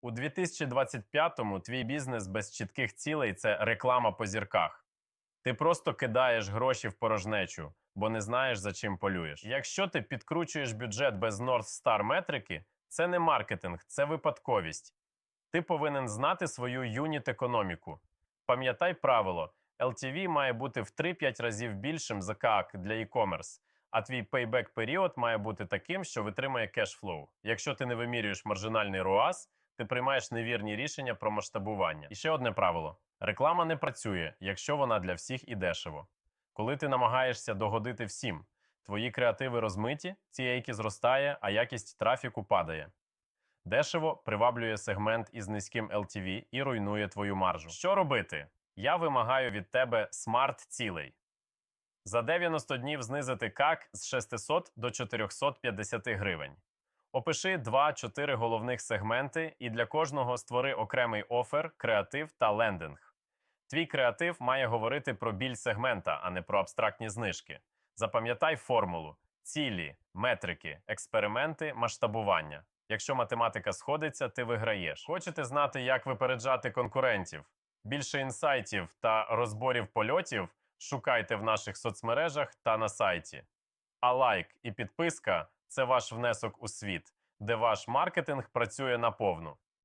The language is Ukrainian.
У 2025-му твій бізнес без чітких цілей це реклама по зірках. Ти просто кидаєш гроші в порожнечу, бо не знаєш, за чим полюєш. Якщо ти підкручуєш бюджет без North Star метрики, це не маркетинг, це випадковість. Ти повинен знати свою юніт-економіку. Пам'ятай правило: LTV має бути в 3-5 разів більшим за CAC для e-commerce, а твій payback період має бути таким, що витримає кешфлоу. Якщо ти не вимірюєш маржинальний ROAS, ти приймаєш невірні рішення про масштабування. І ще одне правило: реклама не працює, якщо вона для всіх і дешево. Коли ти намагаєшся догодити всім, твої креативи розмиті, цієйки зростає, а якість трафіку падає. Дешево приваблює сегмент із низьким LTV і руйнує твою маржу. Що робити? Я вимагаю від тебе смарт-цілей. За 90 днів знизити КАК з 600 до 450 гривень. Опиши 2-4 головних сегменти і для кожного створи окремий офер, креатив та лендинг. Твій креатив має говорити про біль сегмента, а не про абстрактні знижки. Запам'ятай формулу: цілі, метрики, експерименти, масштабування. Якщо математика сходиться, ти виграєш. Хочете знати, як випереджати конкурентів? Більше інсайтів та розборів польотів шукайте в наших соцмережах та на сайті. А лайк і підписка це ваш внесок у світ, де ваш маркетинг працює наповну.